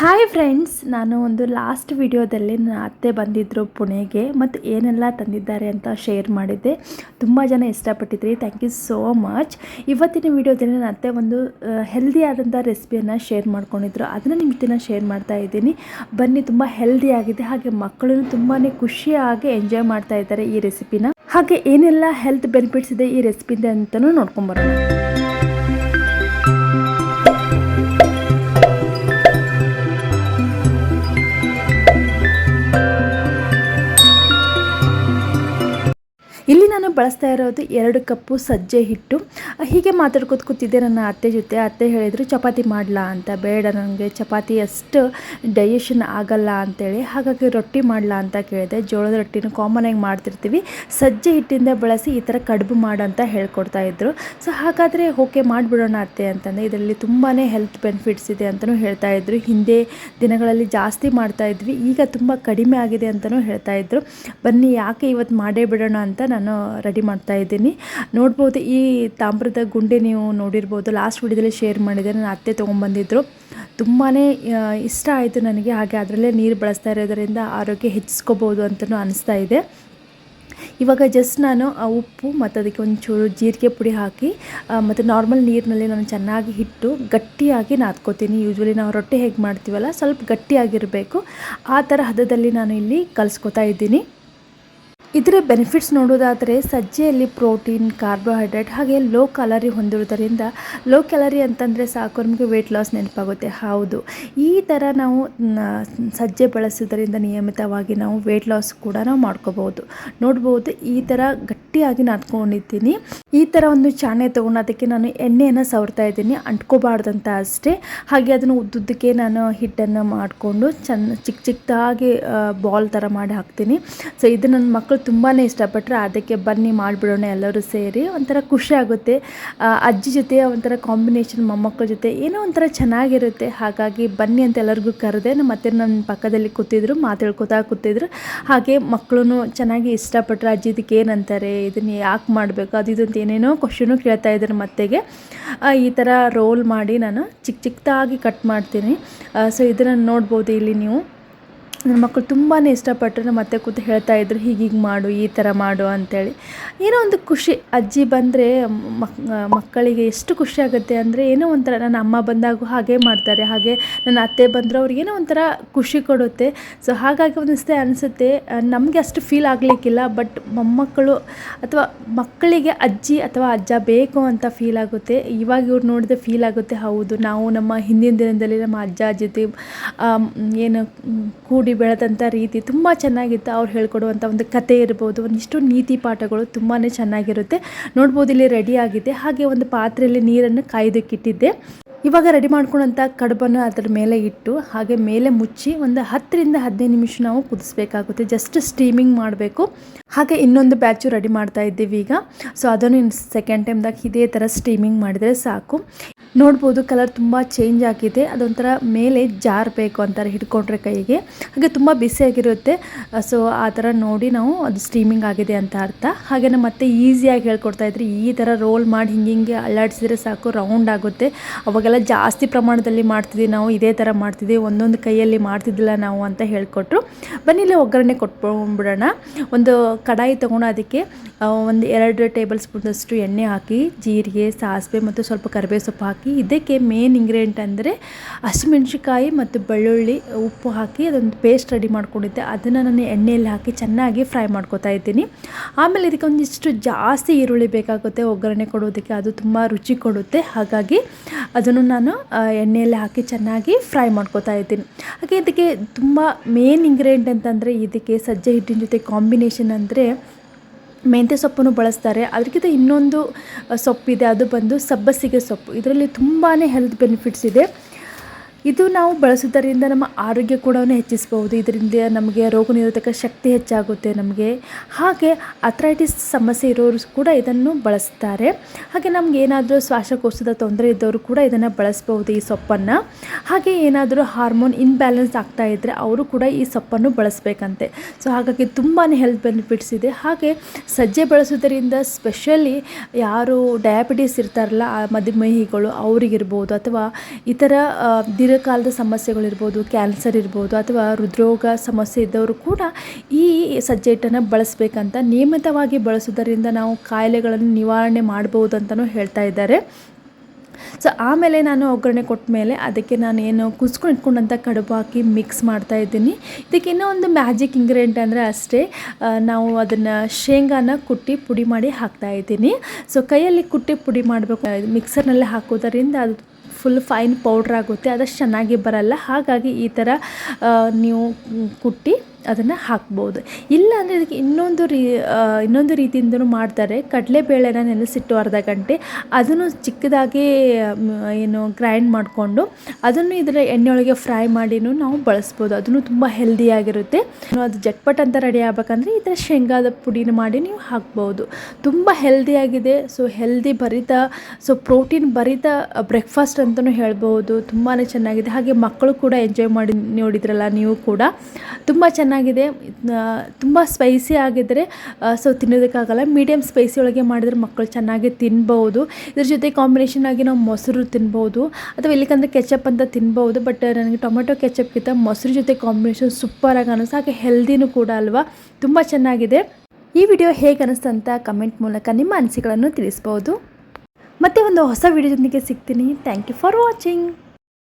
Hi friends ನಾನು ಒಂದು last ವಿಡಿಯೋದಲ್ಲಿ ನನ್ನ ಅತ್ತೆ ಬಂದಿದ್ದರು ಪುಣೆಗೆ ಮತ್ತು ಏನೆಲ್ಲ ತಂದಿದ್ದಾರೆ ಅಂತ ಶೇರ್ ಮಾಡಿದ್ದೆ. ತುಂಬ ಜನ ಇಷ್ಟಪಟ್ಟಿದ್ರಿ. ಥ್ಯಾಂಕ್ ಯು ಸೋ ಮಚ್ ಇವತ್ತಿನ ವಿಡಿಯೋದಲ್ಲಿ ನನ್ನ ಅತ್ತೆ ಒಂದು ಹೆಲ್ದಿ ಆದಂಥ ರೆಸಿಪಿಯನ್ನು ಶೇರ್ ಮಾಡ್ಕೊಂಡಿದ್ರು. ಅದನ್ನು ನಿಮ್ಮ ಜೊತೆ ಶೇರ್ ಮಾಡ್ತಾ ಇದ್ದೀನಿ. ಬನ್ನಿ, ತುಂಬ ಹೆಲ್ದಿ ಆಗಿದೆ. ಹಾಗೆ ಮಕ್ಕಳು ತುಂಬಾ ಖುಷಿಯಾಗಿ ಎಂಜಾಯ್ ಮಾಡ್ತಾ ಇದ್ದಾರೆ ಈ ರೆಸಿಪಿನ ಹಾಗೆ ಏನೆಲ್ಲ ಹೆಲ್ತ್ ಬೆನಿಫಿಟ್ಸ್ ಇದೆ ಈ ರೆಸಿಪಿಂದ ಅಂತಲೂ ನೋಡ್ಕೊಂಬರೋಣ ಇಲ್ಲಿ ನಾನು ಬಳಸ್ತಾ ಇರೋದು ಎರಡು ಕಪ್ಪು ಸಜ್ಜೆ ಹಿಟ್ಟು. ಹೀಗೆ ಮಾತಾಡ್ಕೊತ ಕೂತಿದ್ದೆ ನನ್ನ ಅತ್ತೆ ಜೊತೆ. ಅತ್ತೆ ಹೇಳಿದರು, ಚಪಾತಿ ಮಾಡಲಾ ಅಂತ. ಬೇಡ ನನಗೆ ಚಪಾತಿ ಅಷ್ಟು ಡೈಜೆಷನ್ ಆಗಲ್ಲ ಅಂತೇಳಿ. ಹಾಗಾಗಿ ರೊಟ್ಟಿ ಮಾಡಲಾ ಅಂತ ಕೇಳಿದೆ. ಜೋಳದ ರೊಟ್ಟಿನ ಕಾಮನ್ ಆಗಿ ಮಾಡ್ತಿರ್ತೀವಿ. ಸಜ್ಜೆ ಹಿಟ್ಟಿಂದ ಬಳಸಿ ಈ ಥರ ಕಡುಬು ಅಂತ ಹೇಳ್ಕೊಡ್ತಾ ಇದ್ದರು ಸೊ ಹಾಗಾದರೆ ಓಕೆ ಮಾಡಿಬಿಡೋಣ ಅತ್ತೆ ಅಂತಂದರೆ ಇದರಲ್ಲಿ ತುಂಬಾ ಹೆಲ್ತ್ ಬೆನಿಫಿಟ್ಸ್ ಇದೆ ಅಂತಲೂ ಹೇಳ್ತಾ ಇದ್ದರು ಹಿಂದೆ ದಿನಗಳಲ್ಲಿ ಜಾಸ್ತಿ ಮಾಡ್ತಾ ಇದ್ವಿ. ಈಗ ತುಂಬ ಕಡಿಮೆ ಆಗಿದೆ ಅಂತಲೂ ಹೇಳ್ತಾ ಇದ್ದರು ಬನ್ನಿ, ಯಾಕೆ ಇವತ್ತು ಮಾಡೇ ಬಿಡೋಣ ಅಂತ ನಾನು ರೆಡಿ ಮಾಡ್ತಾ ಇದ್ದೀನಿ. ನೋಡ್ಬೋದು ಈ ತಾಮ್ರದ ಗುಂಡೆ ನೀವು ನೋಡಿರ್ಬೋದು. ಲಾಸ್ಟ್ ವಿಡಿಯೋದಲ್ಲಿ ಶೇರ್ ಮಾಡಿದೆ. ನನ್ನ ಅತ್ತೆ ತೊಗೊಂಬಂದಿದ್ರು ತುಂಬಾ ಇಷ್ಟ ಆಯಿತು ನನಗೆ. ಹಾಗೆ ಅದರಲ್ಲೇ ನೀರು ಬಳಸ್ತಾ ಇರೋದರಿಂದ ಆರೋಗ್ಯ ಹೆಚ್ಚಿಸ್ಕೋಬೋದು ಅಂತಲೂ ಅನಿಸ್ತಾ ಇದೆ. ಇವಾಗ ಜಸ್ಟ್ ನಾನು ಉಪ್ಪು ಮತ್ತು ಅದಕ್ಕೆ ಒಂಚೂರು ಜೀರಿಗೆ ಪುಡಿ ಹಾಕಿ ಮತ್ತು ನಾರ್ಮಲ್ ನೀರಿನಲ್ಲಿ ನಾನು ಚೆನ್ನಾಗಿ ಹಿಟ್ಟು ಗಟ್ಟಿಯಾಗಿ ನಾದ್ಕೋತೀನಿ. ಯೂಶ್ವಲಿ ನಾವು ರೊಟ್ಟಿ ಹೇಗೆ ಮಾಡ್ತೀವಲ್ಲ, ಸ್ವಲ್ಪ ಗಟ್ಟಿಯಾಗಿರಬೇಕು. ಆ ಥರ ಹದದಲ್ಲಿ ನಾನು ಇಲ್ಲಿ ಕಲಿಸ್ಕೊತಾ ಇದ್ದೀನಿ. ಇದರ ಬೆನಿಫಿಟ್ಸ್ ನೋಡೋದಾದರೆ ಸಜ್ಜೆಯಲ್ಲಿ ಪ್ರೋಟೀನ್ ಕಾರ್ಬೋಹೈಡ್ರೇಟ್ ಹಾಗೆ ಲೋ ಕ್ಯಾಲರಿ ಹೊಂದಿರೋದರಿಂದ ಲೋ ಕ್ಯಾಲರಿ ಅಂತಂದರೆ ಸಾಕು, ನಮಗೆ ವೆಯ್ಟ್ ಲಾಸ್ ನೆನಪಾಗುತ್ತೆ. ಹೌದು. ಈ ಥರ ನಾವು ಸಜ್ಜೆ ಬಳಸೋದರಿಂದ ನಿಯಮಿತವಾಗಿ ನಾವು ವೆಯ್ಟ್ ಲಾಸ್ ಕೂಡ ನಾವು ಮಾಡ್ಕೋಬೋದು ನೋಡ್ಬೋದು, ಈ ಥರ ಗಟ್ಟಿಯಾಗಿ ನಾದ್ಕೊಂಡಿದ್ದೀನಿ. ಈ ಥರ ಒಂದು ಚಾಣೆ ತೊಗೊಂಡು ಅದಕ್ಕೆ ನಾನು ಎಣ್ಣೆಯನ್ನು ಸವರ್ತಾ ಇದ್ದೀನಿ. ಅಂಟ್ಕೋಬಾರ್ದಂತ ಅಷ್ಟೇ. ಹಾಗೆ ಅದನ್ನು ಉದ್ದುದ್ದಕ್ಕೆ ನಾನು ಹಿಟ್ಟನ್ನು ಮಾಡಿಕೊಂಡು ಚೆನ್ನ ಚಿಕ್ಕ ಚಿಕ್ಕದಾಗಿ ಬಾಲ್ ಥರ ಮಾಡಿ ಹಾಕ್ತೀನಿ. ಸೊ ಇದು ನನ್ನ ಮಕ್ಕಳು ತುಂಬಾ ಇಷ್ಟಪಟ್ಟರು ಅದಕ್ಕೆ ಬನ್ನಿ ಮಾಡಿಬಿಡೋಣ ಎಲ್ಲರೂ ಸೇರಿ. ಒಂಥರ ಖುಷಿ ಆಗುತ್ತೆ. ಅಜ್ಜಿ ಜೊತೆ ಒಂಥರ ಕಾಂಬಿನೇಷನ್ ಮೊಮ್ಮಕ್ಕಳ ಜೊತೆ ಏನೋ ಒಂಥರ ಚೆನ್ನಾಗಿರುತ್ತೆ. ಹಾಗಾಗಿ ಬನ್ನಿ ಅಂತ ಎಲ್ಲರಿಗೂ ಕರೆದೆ. ನಮ್ಮ ಮತ್ತೆ ನನ್ನ ಪಕ್ಕದಲ್ಲಿ ಕೂತಿದ್ರು ಮಾತಾಡ್ಕೋತಾ ಕೂತಿದ್ರು. ಹಾಗೆ ಮಕ್ಕಳು ಚೆನ್ನಾಗಿ ಇಷ್ಟಪಟ್ಟರು ಅಜ್ಜಿ ಇದಕ್ಕೆ ಏನಂತಾರೆ, ಇದನ್ನು ಯಾಕೆ ಮಾಡಬೇಕು, ಅದು ಇದು ಅಂತ ಏನೇನೋ ಕ್ವಶನು ಕೇಳ್ತಾ ಇದ್ರು ಮತ್ತೆಗೆ ಈ ಥರ ರೋಲ್ ಮಾಡಿ ನಾನು ಚಿಕ್ಕ ಚಿಕ್ಕದಾಗಿ ಕಟ್ ಮಾಡ್ತೀನಿ. ಸೊ ಇದನ್ನು ನೋಡ್ಬೋದು ಇಲ್ಲಿ ನೀವು. ನನ್ನ ಮಕ್ಕಳು ತುಂಬಾ ಇಷ್ಟಪಟ್ಟರು, ಮತ್ತೆ ಕೂತು ಹೇಳ್ತಾ ಇದ್ರು, ಹೀಗೆ ಮಾಡು, ಈ ಥರ ಮಾಡು ಅಂಥೇಳಿ ಏನೋ ಒಂದು ಖುಷಿ, ಅಜ್ಜಿ ಬಂದರೆ ಮಕ್, ಮಕ್ಕಳಿಗೆ ಎಷ್ಟು ಖುಷಿ ಆಗುತ್ತೆ ಅಂದರೆ ಏನೋ ಒಂಥರ ನನ್ನ ಅಮ್ಮ ಬಂದಾಗೂ ಹಾಗೆ ಮಾಡ್ತಾರೆ, ಹಾಗೆ ನನ್ನ ಅತ್ತೆ ಬಂದರೂ ಅವ್ರಿಗೆ ಏನೋ ಒಂಥರ ಖುಷಿ ಕೊಡುತ್ತೆ. ಸೊ ಹಾಗಾಗಿ ಒಂದಿಸ್ತೆ ಅನಿಸುತ್ತೆ ನಮಗೆ ಅಷ್ಟು ಫೀಲ್ ಆಗಲಿಕ್ಕಿಲ್ಲ ಬಟ್ ಮೊಮ್ಮಕ್ಕಳು ಅಥವಾ ಮಕ್ಕಳಿಗೆ ಅಜ್ಜಿ ಅಥವಾ ಅಜ್ಜ ಬೇಕು ಅಂತ ಫೀಲ್ ಆಗುತ್ತೆ. ಇವಾಗ ಇವ್ರು ನೋಡಿದ್ರೆ ಫೀಲ್ ಆಗುತ್ತೆ, ಹೌದು, ನಾವು ನಮ್ಮ ಹಿಂದಿನ ದಿನದಲ್ಲಿ ನಮ್ಮ ಅಜ್ಜ, ಅಜ್ಜಿ ಏನು, ಕೂಡಿ ಬೆಳೆದಂಥ ರೀತಿ ತುಂಬ ಚೆನ್ನಾಗಿತ್ತು ಅವ್ರು ಹೇಳ್ಕೊಡುವಂಥ ಒಂದು ಕತೆ ಇರ್ಬೋದು, ಒಂದಿಷ್ಟು ನೀತಿ ಪಾಠಗಳು ತುಂಬಾ ಚೆನ್ನಾಗಿರುತ್ತೆ. ನೋಡ್ಬೋದು ಇಲ್ಲಿ ರೆಡಿ ಆಗಿದೆ. ಹಾಗೆ ಒಂದು ಪಾತ್ರೆಯಲ್ಲಿ ನೀರನ್ನು ಕಾಯ್ದಕ್ಕಿಟ್ಟಿದ್ದೆ. ಇವಾಗ ರೆಡಿ ಮಾಡ್ಕೊಂಡಂಥ ಕಡುಬನ್ನು ಅದರ ಮೇಲೆ ಇಟ್ಟು, ಹಾಗೆ ಮೇಲೆ ಮುಚ್ಚಿ ಒಂದು ಹತ್ತರಿಂದ ಹದಿನೈದು ನಿಮಿಷ ನಾವು ಕುದಿಸ್ಬೇಕಾಗುತ್ತೆ. ಜಸ್ಟ್ ಸ್ಟೀಮಿಂಗ್ ಮಾಡಬೇಕು. ಹಾಗೆ ಇನ್ನೊಂದು ಬ್ಯಾಚು ರೆಡಿ ಮಾಡ್ತಾ ಇದ್ದೀವಿ ಈಗ. ಸೊ ಅದನ್ನು ಇನ್ನು ಸೆಕೆಂಡ್ ಟೈಮ್ದಾಗ ಇದೇ ಥರ ಸ್ಟೀಮಿಂಗ್ ಮಾಡಿದರೆ ಸಾಕು. ನೋಡ್ಬೋದು ಕಲರ್ ತುಂಬ ಚೇಂಜ್ ಆಗಿದೆ. ಅದೊಂಥರ ಮೇಲೆ ಜಾರಬೇಕು ಅಂತಾರೆ ಹಿಡ್ಕೊಂಡ್ರೆ ಕೈಗೆ. ಹಾಗೆ ತುಂಬ ಬಿಸಿಯಾಗಿರುತ್ತೆ ಸೊ ಆ ಥರ ನೋಡಿ ನಾವು ಅದು ಸ್ಟೀಮಿಂಗ್ ಆಗಿದೆ ಅಂತ ಅರ್ಥ. ಹಾಗೆ ಮತ್ತೆ ಈಸಿಯಾಗಿ ಹೇಳ್ಕೊಡ್ತಾ ಇದ್ರಿ. ಈ ಥರ ರೋಲ್ ಮಾಡಿ ಹಿಂಗೆ ಹಿಂಗೆ ಅಲ್ಲಾಡಿಸಿದ್ರೆ ಸಾಕು ರೌಂಡ್ ಆಗುತ್ತೆ. ಅವಾಗೆಲ್ಲ ಜಾಸ್ತಿ ಪ್ರಮಾಣದಲ್ಲಿ ಮಾಡ್ತಿದ್ದೀವಿ ನಾವು ಇದೇ ಥರ ಮಾಡ್ತಿದ್ದೀವಿ ಒಂದೊಂದು ಕೈಯಲ್ಲಿ ಮಾಡ್ತಿದ್ದಿಲ್ಲ ನಾವು ಅಂತ ಹೇಳಿಕೊಟ್ರು. ಬನ್ನಿ, ಇಲ್ಲೇ ಒಗ್ಗರಣೆ ಕೊಟ್ಕೊಂಡ್ಬಿಡೋಣ ಒಂದು ಕಡಾಯಿ ತೊಗೊಂಡು ಅದಕ್ಕೆ ಒಂದು ಎರಡು ಟೇಬಲ್ ಸ್ಪೂನಷ್ಟು ಎಣ್ಣೆ ಹಾಕಿ, ಜೀರಿಗೆ, ಸಾಸಿವೆ ಮತ್ತು ಸ್ವಲ್ಪ ಕರಿಬೇವು ಸೊಪ್ಪು ಹಾಕಿ, ಇದಕ್ಕೆ ಮೇನ್ ಇಂಗ್ರೀಡಿಯೆಂಟ್ ಅಂದರೆ ಹಸಿಮೆಣ್ಸಿಕಾಯಿ ಮತ್ತು ಬೆಳ್ಳುಳ್ಳಿ ಉಪ್ಪು ಹಾಕಿ ಅದೊಂದು ಪೇಸ್ಟ್ ರೆಡಿ ಮಾಡ್ಕೊಂಡಿದ್ದೆ. ಅದನ್ನು ನಾನು ಎಣ್ಣೆಯಲ್ಲಿ ಹಾಕಿ ಚೆನ್ನಾಗಿ ಫ್ರೈ ಮಾಡ್ಕೋತಾ ಇದ್ದೀನಿ. ಆಮೇಲೆ ಇದಕ್ಕೆ ಒಂದಿಷ್ಟು ಜಾಸ್ತಿ ಈರುಳ್ಳಿ ಬೇಕಾಗುತ್ತೆ. ಒಗ್ಗರಣೆ ಕೊಡೋದಕ್ಕೆ ಅದು ತುಂಬ ರುಚಿ ಕೊಡುತ್ತೆ. ಹಾಗಾಗಿ ಅದನ್ನು ನಾನು ಎಣ್ಣೆಯಲ್ಲಿ ಹಾಕಿ ಚೆನ್ನಾಗಿ ಫ್ರೈ ಮಾಡ್ಕೊತಾ ಇದ್ದೀನಿ. ಹಾಗೆ ಇದಕ್ಕೆ ತುಂಬ ಮೇನ್ ಇಂಗ್ರೀಡಿಯೆಂಟ್ ಅಂತಂದರೆ ಇದಕ್ಕೆ ಸಜ್ಜೆ ಹಿಟ್ಟಿನ ಜೊತೆ ಕಾಂಬಿನೇಷನ್ ಅಂದರೆ ಮೆಂತ್ಯ ಸೊಪ್ಪನ್ನು ಬಳಸ್ತಾರೆ. ಅದಕ್ಕಿಂತ ಇನ್ನೊಂದು ಸೊಪ್ಪಿದೆ. ಅದು ಬಂದು ಸಬ್ಬಸಿಗೆ ಸೊಪ್ಪು. ಇದರಲ್ಲಿ ತುಂಬಾ ಹೆಲ್ತ್ ಬೆನಿಫಿಟ್ಸ್ ಇದೆ. ಇದು ನಾವು ಬಳಸುವುದರಿಂದ ನಮ್ಮ ಆರೋಗ್ಯ ಕೂಡ ಹೆಚ್ಚಿಸಬಹುದು. ಇದರಿಂದ ನಮಗೆ ರೋಗ ನಿರೋಧಕ ಶಕ್ತಿ ಹೆಚ್ಚಾಗುತ್ತೆ ನಮಗೆ. ಹಾಗೆ ಅಥ್ರೈಟಿಸ್ ಸಮಸ್ಯೆ ಇರೋರು ಕೂಡ ಇದನ್ನು ಬಳಸ್ತಾರೆ. ಹಾಗೆ ನಮ್ಗೆ ಏನಾದರೂ ಶ್ವಾಸಕೋಶದ ತೊಂದರೆ ಇದ್ದವರು ಕೂಡ ಇದನ್ನು ಬಳಸಬಹುದು ಈ ಸೊಪ್ಪನ್ನು. ಹಾಗೆ ಏನಾದರೂ ಹಾರ್ಮೋನ್ ಇನ್ಬ್ಯಾಲೆನ್ಸ್ ಆಗ್ತಾ ಇದ್ದರೆ ಅವರು ಕೂಡ ಈ ಸೊಪ್ಪನ್ನು ಬಳಸಬೇಕಂತೆ. ಸೊ ಹಾಗಾಗಿ ತುಂಬಾ ಹೆಲ್ತ್ ಬೆನಿಫಿಟ್ಸ್ ಇದೆ. ಹಾಗೆ ಸಜ್ಜೆ ಬಳಸೋದರಿಂದ ಸ್ಪೆಷಲಿ ಯಾರು ಡಯಾಬಿಟೀಸ್ ಇರ್ತಾರಲ್ಲ ಮಧುಮೇಹಿಗಳು ಅವರಿಗಿರ್ಬೋದು ಅಥವಾ ಇತರ ದಿನ ದೀರ್ಘಕಾಲದ ಸಮಸ್ಯೆಗಳಿರ್ಬೋದು, ಕ್ಯಾನ್ಸರ್ ಇರ್ಬೋದು ಅಥವಾ ಹೃದ್ರೋಗ ಸಮಸ್ಯೆ ಇದ್ದವರು ಕೂಡ ಈ ಸಜ್ಜೆ ಹಿಟ್ಟನ್ನು ಬಳಸಬೇಕಂತ ನಿಯಮಿತವಾಗಿ ಬಳಸೋದರಿಂದ ನಾವು ಕಾಯಿಲೆಗಳನ್ನು ನಿವಾರಣೆ ಮಾಡ್ಬೋದು ಅಂತಲೂ ಹೇಳ್ತಾ ಇದ್ದಾರೆ. ಸೊ, ಆಮೇಲೆ ನಾನು ಒಗ್ಗರಣೆ ಕೊಟ್ಟ ಮೇಲೆ ಅದಕ್ಕೆ ನಾನು ಏನು ಕುಸ್ಕೊಂಡು ಇಟ್ಕೊಂಡಂಥ ಕಡುಬು ಹಾಕಿ ಮಿಕ್ಸ್ ಮಾಡ್ತಾ ಇದ್ದೀನಿ. ಇದಕ್ಕೆ ಇನ್ನೂ ಮ್ಯಾಜಿಕ್ ಇಂಗ್ರೀಡಿಯೆಂಟ್ ಅಂದರೆ ಅಷ್ಟೇ ನಾವು ಅದನ್ನು ಶೇಂಗಾನ ಕುಟ್ಟಿ ಪುಡಿ ಮಾಡಿ ಹಾಕ್ತಾ ಇದ್ದೀನಿ. ಸೊ, ಕೈಯಲ್ಲಿ ಕುಟ್ಟಿ ಪುಡಿ ಮಾಡಬೇಕು ಮಿಕ್ಸರ್ನಲ್ಲೇ ಹಾಕೋದರಿಂದ ಅದು ಫುಲ್ ಫೈನ್ ಪೌಡ್ರ್ ಆಗುತ್ತೆ ಅದಷ್ಟು ಚೆನ್ನಾಗಿ ಬರಲ್ಲ. ಹಾಗಾಗಿ ಈ ಥರ ನೀವು ಕುಟ್ಟಿ ಅದನ್ನು ಹಾಕ್ಬೋದು. ಇಲ್ಲ ಅಂದರೆ ಇದಕ್ಕೆ ಇನ್ನೊಂದು ರೀ ಇನ್ನೊಂದು ರೀತಿಯಿಂದಲೂ ಮಾಡ್ತಾರೆ. ಕಡಲೆಬೇಳೆನ ನೆನೆಸಿಟ್ಟು ಅರ್ಧ ಗಂಟೆ ಅದನ್ನು ಚಿಕ್ಕದಾಗಿ ಏನು ಗ್ರೈಂಡ್ ಮಾಡಿಕೊಂಡು ಅದನ್ನು ಇದರ ಎಣ್ಣೆಯೊಳಗೆ ಫ್ರೈ ಮಾಡಿನೂ ನಾವು ಬಳಸ್ಬೋದು. ಅದನ್ನು ತುಂಬ ಹೆಲ್ದಿಯಾಗಿರುತ್ತೆ ಅದು ಜಟ್ಪಟ್ ಅಂತ ರೆಡಿ ಆಗ್ಬೇಕಂದ್ರೆ ಈ ಥರ ಶೇಂಗಾದ ಪುಡಿನ ಮಾಡಿ ನೀವು ಹಾಕ್ಬೋದು. ತುಂಬ ಹೆಲ್ದಿಯಾಗಿದೆ ಸೊ, ಹೆಲ್ದಿ ಭರಿತ, ಸೊ, ಪ್ರೋಟೀನ್ ಭರಿತ ಬ್ರೇಕ್ಫಾಸ್ಟ್ ಅಂತಲೂ ಹೇಳ್ಬೋದು. ತುಂಬಾ ಚೆನ್ನಾಗಿದೆ. ಹಾಗೆ ಮಕ್ಕಳು ಕೂಡ ಎಂಜಾಯ್ ಮಾಡಿ ನೋಡಿದ್ರಲ್ಲ ನೀವು ಕೂಡ. ತುಂಬ ಚೆನ್ನಾಗಿದೆ. ತುಂಬ ಸ್ಪೈಸಿ ಆಗಿದ್ದರೆ ಸೊ ತಿನ್ನೋದಕ್ಕಾಗಲ್ಲ. ಮೀಡಿಯಮ್ ಸ್ಪೈಸಿ ಒಳಗೆ ಮಾಡಿದ್ರೆ ಮಕ್ಕಳು ಚೆನ್ನಾಗಿ ತಿನ್ಬೋದು. ಇದ್ರ ಜೊತೆ ಕಾಂಬಿನೇಷನ್ ಆಗಿ ನಾವು ಮೊಸರು ತಿನ್ಬೋದು. ಅಥವಾ ಇಲ್ಲಿಕಂದ್ರೆ ಕೆಚಪ್ ಅಂತ ತಿನ್ಬೋದು ಬಟ್ ನನಗೆ ಟೊಮೆಟೊ ಕೆಚಪ್ಗಿಂತ ಮೊಸರು ಜೊತೆ ಕಾಂಬಿನೇಷನ್ ಸೂಪರಾಗಿ ಅನ್ನಿಸ್ತು. ಹಾಗೆ ಹೆಲ್ದಿನೂ ಕೂಡ ಅಲ್ವಾ? ತುಂಬ ಚೆನ್ನಾಗಿದೆ. ಈ ವಿಡಿಯೋ ಹೇಗೆ ಅನ್ನಿಸ್ತು ಅಂತ ಕಮೆಂಟ್ ಮೂಲಕ ನಿಮ್ಮ ಅನಿಸಿಕೆಗಳನ್ನು ತಿಳಿಸ್ಬೋದು. ಮತ್ತೆ ಒಂದು ಹೊಸ ವಿಡಿಯೋದೊಂದಿಗೆ ಸಿಗ್ತೀನಿ. Thank you for watching